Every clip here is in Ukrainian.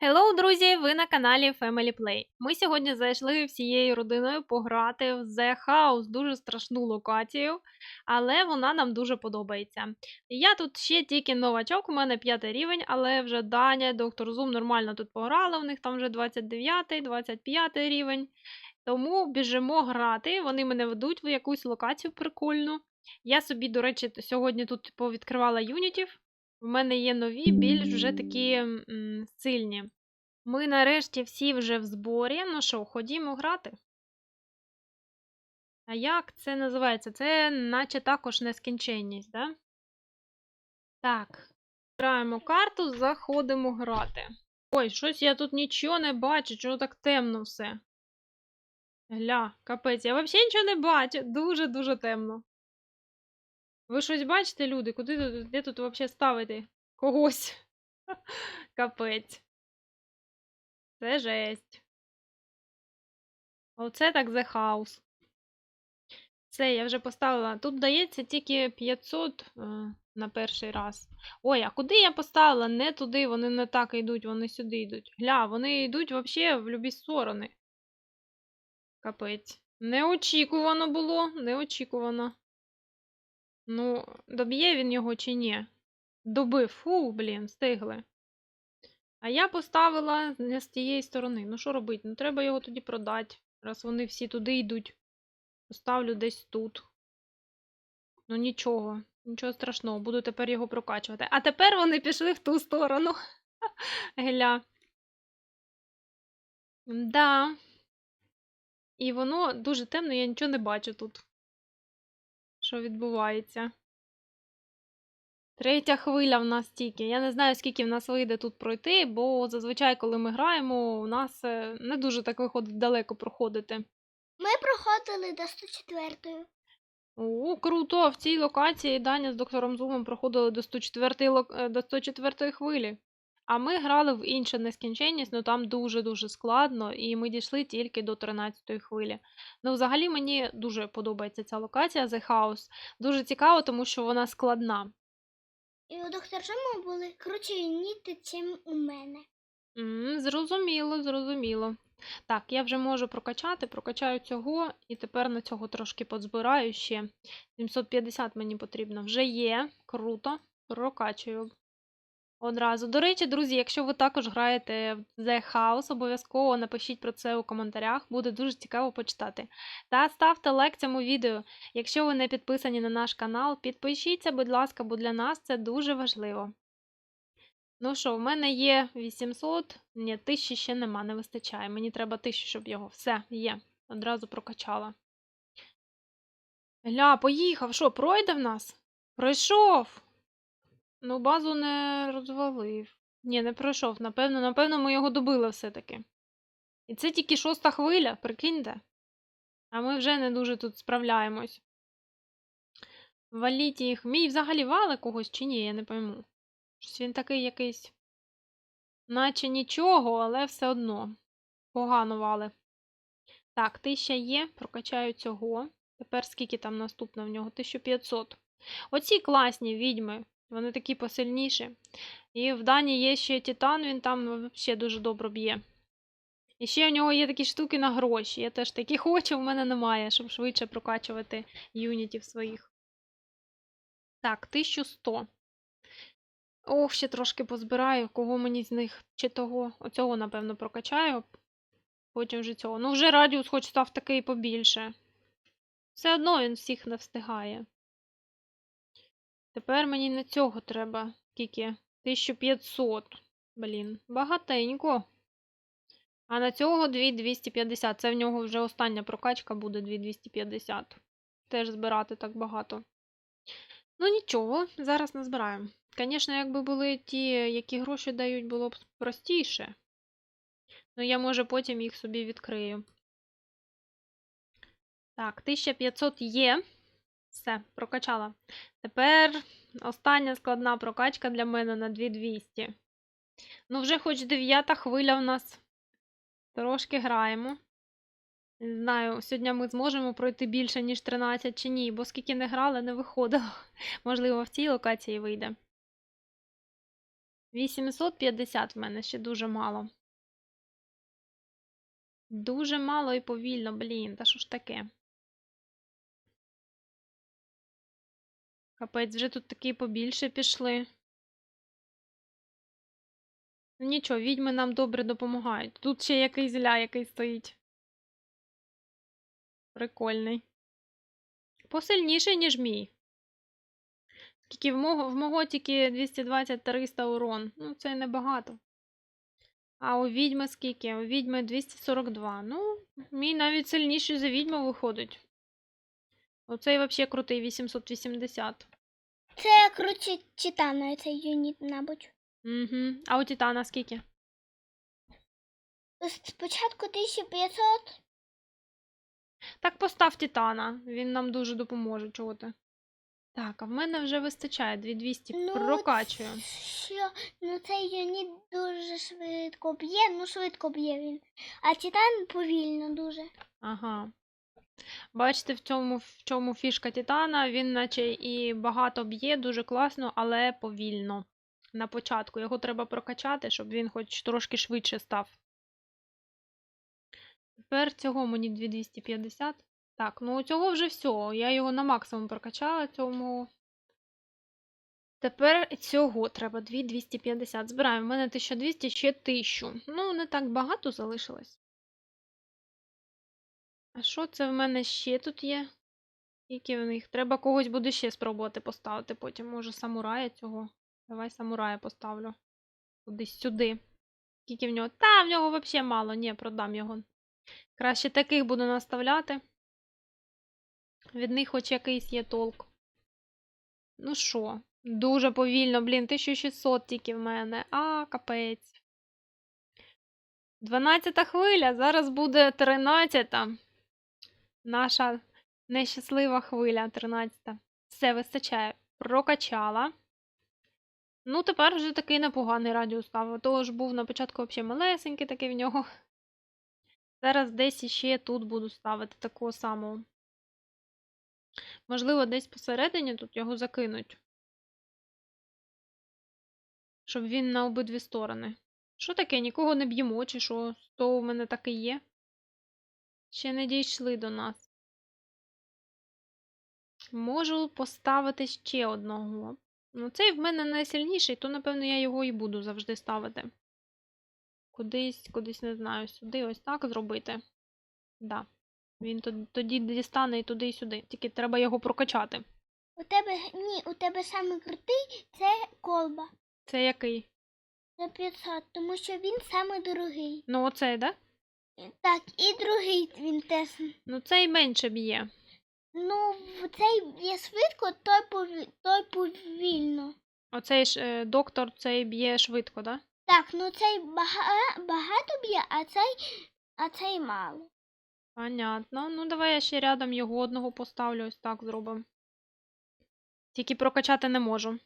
Hello, друзі! Ви на каналі Family Play. Ми сьогодні зайшли всією родиною пограти в The House, дуже страшну локацію, але вона нам дуже подобається. Я тут ще тільки новачок, у мене п'ятий рівень, але вже Даня, доктор Зум нормально тут пограли, у них там вже 29-й, 25 рівень. Тому біжимо грати. Вони мене ведуть в якусь локацію прикольну. Я собі, до речі, сьогодні тут повідкривала юнітів. В мене є нові, більш вже такі м, сильні. Ми нарешті всі вже в зборі. Ну що, ходімо грати? А як це називається? Це наче також нескінченність, да? Так. Граємо карту, заходимо грати. Ой, щось я тут нічого не бачу, чого так темно все. Гля, капець, я взагалі нічого не бачу. Дуже-дуже темно. Ви щось бачите, люди? Куди тут, де тут взагалі ставити когось? Капець. Це жесть. Оце так The House. Все, я вже поставила. Тут дається тільки 500 е, на перший раз. Ой, а куди я поставила? Не туди, вони не так йдуть, вони сюди йдуть. Гля, вони йдуть взагалі в любі сторони. Капець. Неочікувано було, неочікувано. Ну, доб'є він його чи ні? Добив. Фу, блін, встигли. А я поставила не з тієї сторони. Ну, що робити? Ну, треба його тоді продати. Раз вони всі туди йдуть. Поставлю десь тут. Ну, нічого, нічого страшного, буду тепер його прокачувати. А тепер вони пішли в ту сторону. Гля. Да. І воно дуже темно, я нічого не бачу тут. Що відбувається? Третя хвиля в нас тільки. Я не знаю, скільки в нас вийде тут пройти, бо зазвичай, коли ми граємо, у нас е, не дуже так виходить далеко проходити. Ми проходили до 104-ї. О, круто! В цій локації Даня з доктором Зумом проходили до 104 лок... е, до 104 хвилі. А ми грали в іншу нескінченність, ну там дуже-дуже складно, і ми дійшли тільки до 13 хвилі. Ну, взагалі мені дуже подобається ця локація The House. Дуже цікаво, тому що вона складна. І у доктора Жома були кручі ніти, чим у мене. М, Зрозуміло, зрозуміло. Так, я вже можу прокачати, прокачаю цього, і тепер на цього трошки подзбираю ще. 750 мені потрібно. Вже є. Круто. Прокачую. Одразу. До речі, друзі, якщо ви також граєте в The House, обов'язково напишіть про це у коментарях, буде дуже цікаво почитати. Та ставте лайк цьому відео. Якщо ви не підписані на наш канал, підпишіться, будь ласка, бо для нас це дуже важливо. Ну що, в мене є 800, ні, 1000 ще нема, не вистачає. Мені треба 1000, щоб його. Все, є. Одразу прокачала. Гля, поїхав. Що, пройде в нас? Пройшов. Ну, базу не розвалив. Ні, не пройшов. Напевно, напевно, ми його добили все-таки. І це тільки шоста хвиля, прикиньте. А ми вже не дуже тут справляємось. Валіть їх. Мій взагалі вали когось чи ні, я не пойму. Щось він такий якийсь. Наче нічого, але все одно. Погано вали. Так, 1000 є, прокачаю цього. Тепер скільки там наступно в нього? 1500. Оці класні відьми, вони такі посильніші. І в Дані є ще Титан, він там взагалі дуже добре б'є. І ще у нього є такі штуки на гроші. Я теж такі хочу, в мене немає, щоб швидше прокачувати юнітів своїх. Так, 1100. Ох, ще трошки позбираю, кого мені з них чи того. Оцього, напевно, прокачаю. Потім вже цього. Ну, вже радіус хоч став такий побільше. Все одно він всіх не встигає. Тепер мені на цього треба. Скільки? 1500. Блін, багатенько. А на цього 2250. Це в нього вже остання прокачка буде 2250. Теж збирати так багато. Ну нічого, зараз назбираємо. Звісно, якби були ті, які гроші дають, було б простіше. Ну, я, може, потім їх собі відкрию. Так, 1500 є. Все, прокачала. Тепер остання складна прокачка для мене на 2200. Ну, вже хоч дев'ята хвиля в нас. Трошки граємо. Не знаю, сьогодні ми зможемо пройти більше, ніж 13 чи ні, бо скільки не грали, не виходило. Можливо, в цій локації вийде. 850 в мене ще дуже мало. Дуже мало і повільно, блін, та що ж таке? Капець, вже тут такі побільше пішли. Ну, Нічого, відьми нам добре допомагають. Тут ще якийсь ля, який стоїть. Прикольний. Посильніший, ніж мій. Скільки в мого, в мого тільки 220-300 урон. Ну, це небагато. А у відьми скільки? У відьми 242. Ну, мій навіть сильніший за відьму виходить. Оцей взагалі крутий 880. Це круче Титана, цей юніт, мабуть. Угу. А у Титана скільки? Спочатку 1500, Так постав Титана. Він нам дуже допоможе, чого ти. Так, а в мене вже вистачає 2200. Ну, Прокачую. що, ну цей юніт дуже швидко б'є, ну швидко б'є він. А Титан повільно дуже. Ага. Бачите, в цьому, в чому фішка Титана, він наче і багато б'є, дуже класно, але повільно. На початку. Його треба прокачати, щоб він хоч трошки швидше став. Тепер цього мені 2250. Так, ну у цього вже все. Я його на максимум прокачала цьому. Тепер цього треба 2250. Збираємо. В мене 1200, ще 1000. Ну, не так багато залишилось. А що це в мене ще тут є? Які в них? Треба когось буде ще спробувати поставити потім. Може, самурая цього. Давай самурая поставлю. Кудись сюди. Скільки в нього? Та, в нього взагалі мало. Ні, продам його. Краще таких буду наставляти. Від них хоч якийсь є толк. Ну що, дуже повільно, блін, 1600 тільки в мене. А, капець. 12 хвиля, зараз буде 13. Наша нещаслива хвиля, 13. Все, вистачає. Прокачала. Ну, тепер вже такий непоганий радіус став. А то ж був на початку взагалі малесенький такий в нього. Зараз десь іще тут буду ставити такого самого. Можливо, десь посередині тут його закинуть. Щоб він на обидві сторони. Що таке? Нікого не б'ємо, чи що? То у мене так і є. Ще не дійшли до нас. Можу поставити ще одного. Ну, цей в мене найсильніший, то, напевно, я його і буду завжди ставити. Кудись, кудись не знаю, сюди ось так зробити. Да. Він тоді дістане і туди, і сюди. Тільки треба його прокачати. У тебе ні, у тебе саме крутий це колба Це який? за 500, тому що він саме дорогий. Ну, оцей, да? Так, і другий він теж. Ну, цей менше б'є. Ну, цей б'є швидко, той пові... той повільно. Оцей ж е, доктор цей б'є швидко, да? Так, ну цей бага... багато б'є, а цей, а цей мало. Понятно. Ну, давай я ще рядом його одного поставлю, ось так зробимо. Тільки прокачати не можу.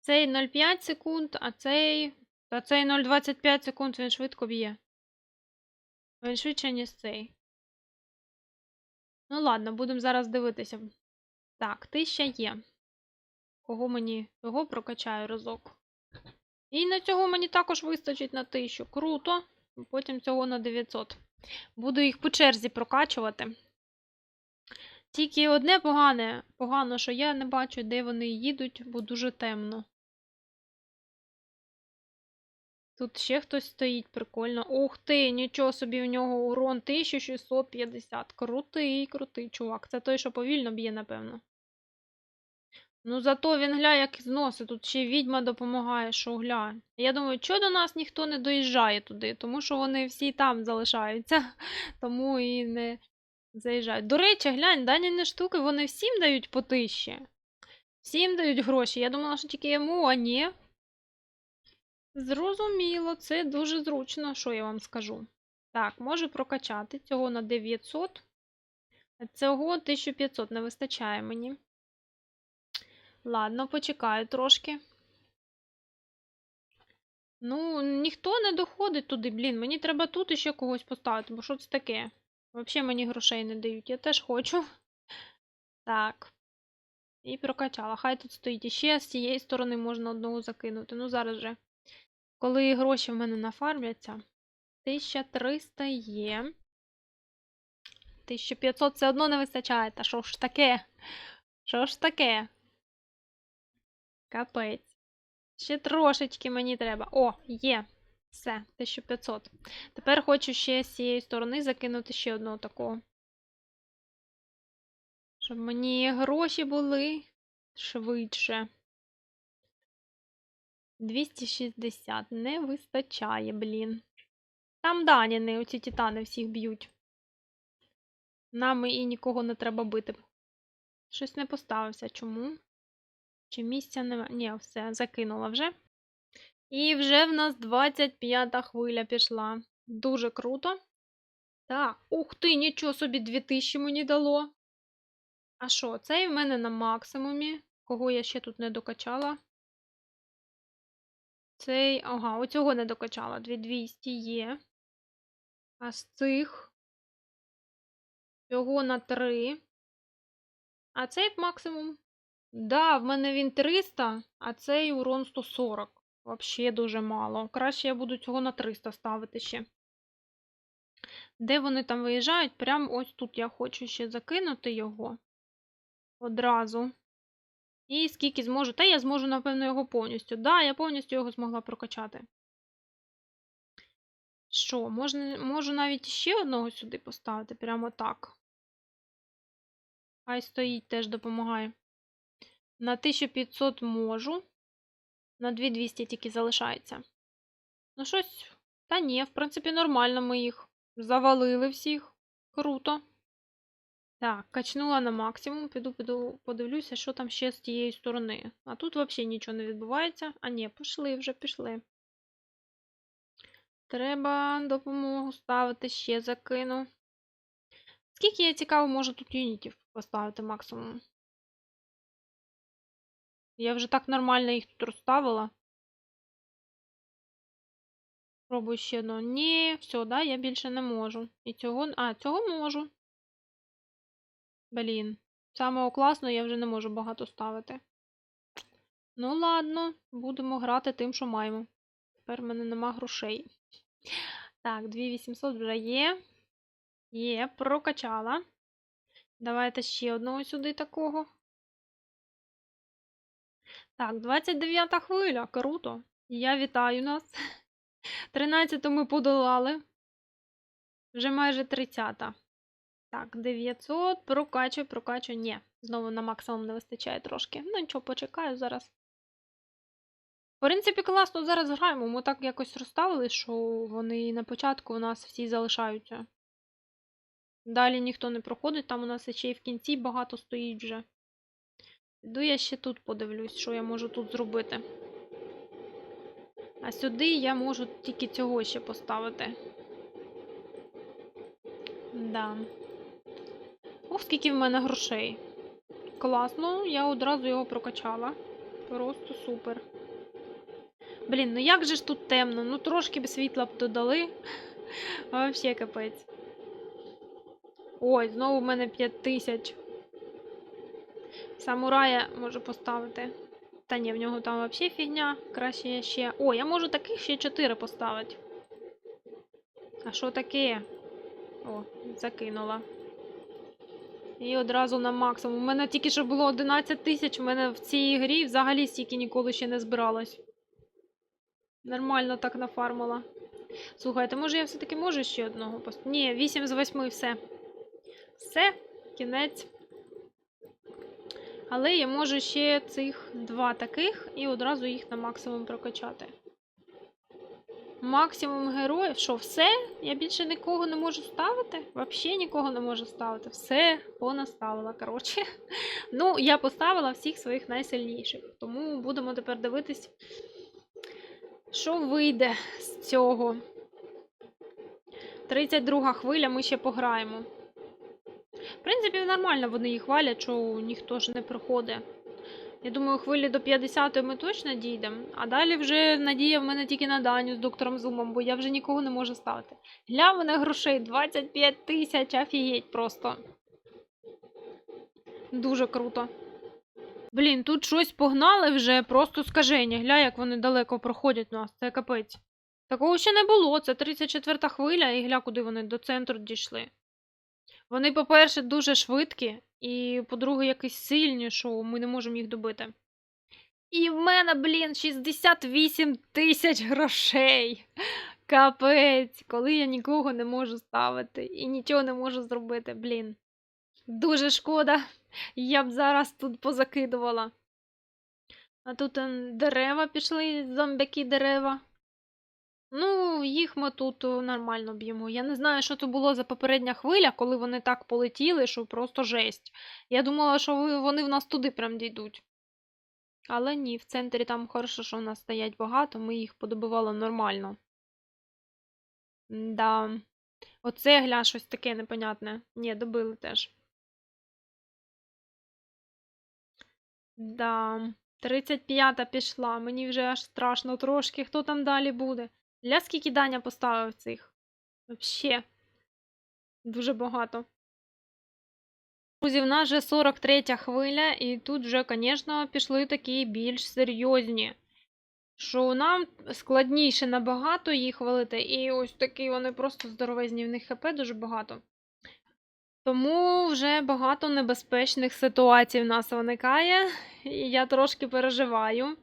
Цей 0,5 секунд, а цей. Та цей 0,25 секунд він швидко б'є. Він швидше, ніж цей. Ну, ладно, будемо зараз дивитися. Так, тисяча є. Кого мені? Його прокачаю разок. І на цього мені також вистачить на 1000. Круто. Потім цього на 900. Буду їх по черзі прокачувати. Тільки одне погане, погано, що я не бачу, де вони їдуть, бо дуже темно. Тут ще хтось стоїть, прикольно. Ух ти, нічого собі, у нього урон 1650. Крутий, крутий чувак. Це той, що повільно б'є, напевно. Ну, зато він гля, як зносить. Тут ще відьма допомагає, що гля. Я думаю, чого до нас ніхто не доїжджає туди, тому що вони всі там залишаються, тому і не заїжджають. До речі, глянь, дані штуки, вони всім дають по. Всім дають гроші. Я думала, що тільки йому, а ні. Зрозуміло, це дуже зручно, що я вам скажу. Так, можу прокачати цього на 900. Цього 1500 не вистачає мені. Ладно, почекаю трошки. Ну, ніхто не доходить туди, блін. Мені треба тут іще когось поставити, бо що це таке? Взагалі мені грошей не дають. Я теж хочу. Так. І прокачала. Хай тут стоїть. І ще з цієї сторони можна одного закинути. Ну, зараз же. Коли гроші в мене нафармляться. 1300 є. 1500 все одно не вистачає. Та що ж таке? Що ж таке? Капець. Ще трошечки мені треба. О, є. Все, 1500. Тепер хочу ще з цієї сторони закинути ще одного такого. Щоб мені гроші були швидше. 260. Не вистачає, блін. Там даніни, оці титани всіх б'ють. Нам і нікого не треба бити. Щось не поставився. Чому? Чи місця немає? Ні, все, закинула вже. І вже в нас 25-та хвиля пішла. Дуже круто. Так, ух ти, нічого собі, 2000 мені дало. А що, цей в мене на максимумі. Кого я ще тут не докачала? Цей, ага, оцього не докачала. 2200 є. А з цих всього на 3. А цей максимум. Да, в мене він 300, а цей урон 140. Вообще дуже мало. Краще я буду цього на 300 ставити ще. Де вони там виїжджають? Прям ось тут я хочу ще закинути його. Одразу. І скільки зможу. Та я зможу, напевно, його повністю. Да, я повністю його змогла прокачати. Що, можна, можу навіть ще одного сюди поставити, прямо так. Хай стоїть, теж допомагає. На 1500 можу. На 2200 тільки залишається. Ну, щось. Та ні, в принципі, нормально ми їх завалили всіх. Круто. Так, качнула на максимум. Піду, піду, подивлюся, що там ще з тієї сторони. А тут взагалі нічого не відбувається. А ні, пішли вже, пішли. Треба допомогу ставити, ще закину. Скільки я цікаво, можу тут юнітів поставити максимум? Я вже так нормально їх тут розставила. Пробую ще одного. Ні, все, да, я більше не можу. І цього. А, цього можу. Блін. Самого класного я вже не можу багато ставити. Ну, ладно, будемо грати тим, що маємо. Тепер в мене нема грошей. Так, 2800 вже є. Є, прокачала. Давайте ще одного сюди такого. Так, 29 та хвиля. Круто. Я вітаю нас. 13 ми подолали. Вже майже 30. Так, 900. Прокачую, прокачую. Ні, знову на максимум не вистачає трошки. Ну, нічого, почекаю зараз. В принципі, класно зараз граємо. Ми так якось розставили, що вони на початку у нас всі залишаються. Далі ніхто не проходить, там у нас ще й в кінці багато стоїть вже. Піду я ще тут подивлюсь, що я можу тут зробити. А сюди я можу тільки цього ще поставити. Да. Ох, скільки в мене грошей. Класно, я одразу його прокачала. Просто супер. Блін, ну як же ж тут темно? Ну трошки б світла б додали. Вообще капець. Ой, знову в мене 5 тисяч. Самурая можу поставити. Та ні, в нього там взагалі фігня. Краще я ще. О, я можу таких ще 4 поставити. А що таке? О, закинула. І одразу на максимум. У мене тільки що було 11 тисяч, у мене в цій грі взагалі стільки ніколи ще не збиралось. Нормально так нафармила. Слухайте, може я все-таки можу ще одного поставити? Ні, 8 з 8 все. Все, кінець. Але я можу ще цих два таких і одразу їх на максимум прокачати. Максимум героїв. Що, все? Я більше нікого не можу ставити? Взагалі нікого не можу ставити. Все понаставила, коротше. Ну, я поставила всіх своїх найсильніших. Тому будемо тепер дивитись, що вийде з цього. 32 хвиля, ми ще пограємо. В принципі, нормально вони їх валять, що ніхто ж не проходить. Я думаю, хвилі до 50 ми точно дійдемо. А далі вже надія в мене тільки на Даню з доктором Зумом, бо я вже нікого не можу ставити. Гля мене грошей 25 тисяч, офігеть просто. Дуже круто. Блін, тут щось погнали вже, просто скажені. Гля, як вони далеко проходять нас, це капець. Такого ще не було, це 34-та хвиля, і гля, куди вони до центру дійшли. Вони, по-перше, дуже швидкі, і, по-друге, якісь сильні, що ми не можемо їх добити. І в мене, блін, 68 тисяч грошей. Капець, коли я нікого не можу ставити і нічого не можу зробити, блін. Дуже шкода. Я б зараз тут позакидувала. А тут ем, дерева пішли, зомбяки дерева. Ну, їх ми тут нормально б'ємо. Я не знаю, що це було за попередня хвиля, коли вони так полетіли, що просто жесть. Я думала, що вони в нас туди прям дійдуть. Але ні, в центрі там хорошо, що в нас стоять багато, ми їх подобивали нормально. Да. Оце гля щось таке непонятне. Ні, добили теж. Да. 35-та пішла. Мені вже аж страшно трошки. Хто там далі буде? Ля скільки Даня поставив цих? Вообще. Дуже багато. Друзі, в нас вже 43 хвиля, і тут вже, звісно, пішли такі більш серйозні. Що нам складніше набагато їх валити, і ось такі вони просто здоровезні, в них хп дуже багато. Тому вже багато небезпечних ситуацій в нас виникає, і я трошки переживаю.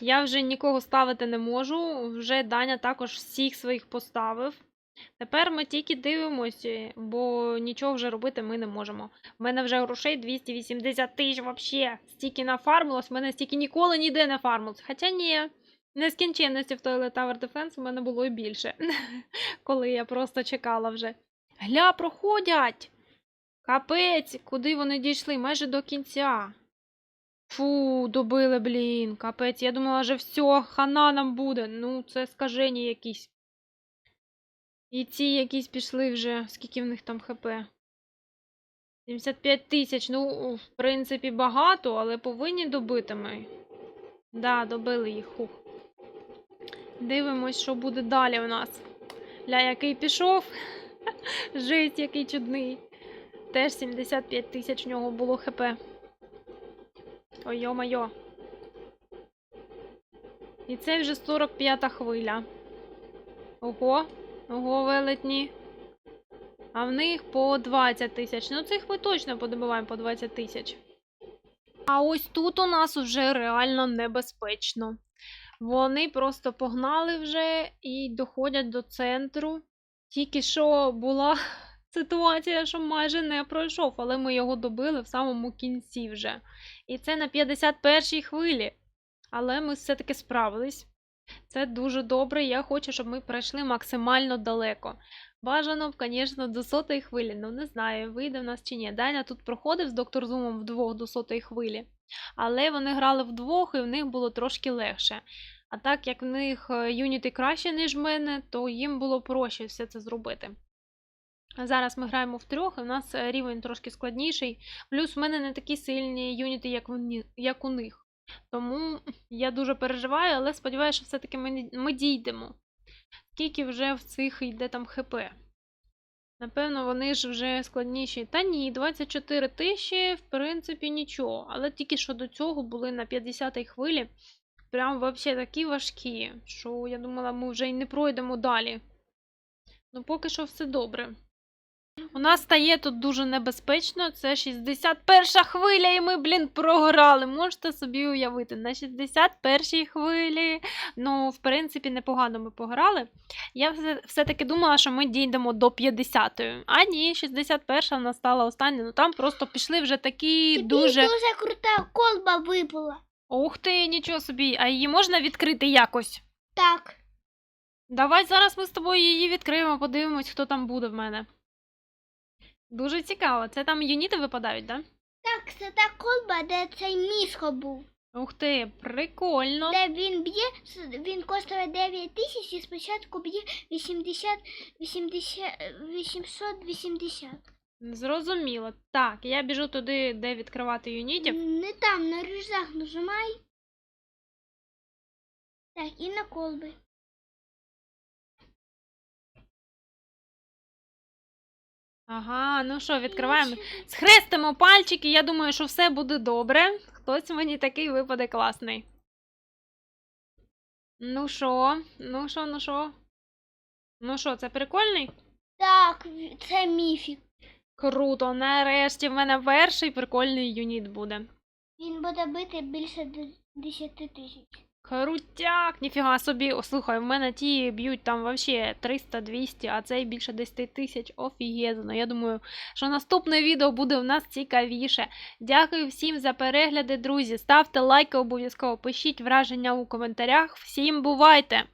Я вже нікого ставити не можу, вже Даня також всіх своїх поставив. Тепер ми тільки дивимося, бо нічого вже робити ми не можемо. У мене вже грошей 280 тисяч вообще. Стільки нафармилось, в мене стільки ніколи ніде не фармилось. Хоча ні, нескінченності в Toilet Tower Defense у мене було і більше, коли я просто чекала вже. Гля, проходять! Капець, куди вони дійшли? Майже до кінця. Фу, добили, блін, капець. Я думала, вже все, хана нам буде. Ну, це скажені якісь. І ці якісь пішли вже, скільки в них там хп. 75 тисяч. Ну, в принципі, багато, але повинні добити ми. Да, добили їх. Хух. Дивимось, що буде далі у нас. Ля, який пішов. Жесть, який чудний. Теж 75 тисяч в нього було хп. Ой, йо-майо. І це вже 45-та хвиля. Ого, ого, велетні. А в них по 20 тисяч. Ну, цих ми точно подобиваємо по 20 тисяч. А ось тут у нас вже реально небезпечно. Вони просто погнали вже і доходять до центру. Тільки що була ситуація, що майже не пройшов, але ми його добили в самому кінці вже. І це на 51-й хвилі. Але ми все-таки справились. Це дуже добре. Я хочу, щоб ми пройшли максимально далеко. Бажано б, звісно, до сотої хвилі. Ну, не знаю, вийде в нас чи ні. Даня тут проходив з доктор Зумом вдвох до сотої хвилі. Але вони грали вдвох, і в них було трошки легше. А так як в них е, юніти краще, ніж в мене, то їм було проще все це зробити. Зараз ми граємо в трьох, і в нас е, рівень трошки складніший. Плюс в мене не такі сильні юніти, як, вони, як у них. Тому я дуже переживаю, але сподіваюся, що все-таки ми, ми дійдемо. Скільки вже в цих йде там ХП? Напевно, вони ж вже складніші. Та ні, 24 тисячі, в принципі, нічого. Але тільки що до цього були на 50-й хвилі. Прям взагалі такі важкі, що я думала, ми вже й не пройдемо далі. Ну, поки що все добре. У нас стає тут дуже небезпечно. Це 61 хвиля, і ми, блін, програли. Можете собі уявити, на 61 хвилі. Ну, в принципі, непогано ми пограли. Я все- все-таки думала, що ми дійдемо до 50-ї. А ні, 61 в нас стала остання. Ну там просто пішли вже такі Тобі дуже. дуже крута колба випала. Ух ти, нічого собі. А її можна відкрити якось? Так. Давай зараз ми з тобою її відкриємо, подивимось, хто там буде в мене. Дуже цікаво. Це там юніти випадають, так? Да? Так, це та колба, де цей міско був. Ух ти, прикольно. Де він б'є, він коштує 9 тисяч і спочатку б'є 80, 80, 880. Зрозуміло. Так, я біжу туди, де відкривати юнітів. Не там, на рюкзак нажимай. Так, і на колби. Ага, ну що, відкриваємо. Схрестимо пальчики, я думаю, що все буде добре. хтось мені такий випаде класний. Ну що? Ну що, ну що? Ну що, це прикольний? Так, це міфік. Круто, нарешті в мене перший прикольний юніт буде. Він буде бити більше де- 10 тисяч. Крутяк, ніфіга собі. Слухай, в мене ті б'ють там вообще 300-200, а цей більше 10 тисяч. Офігезно. Я думаю, що наступне відео буде в нас цікавіше. Дякую всім за перегляди, друзі. Ставте лайки обов'язково, пишіть враження у коментарях. Всім бувайте!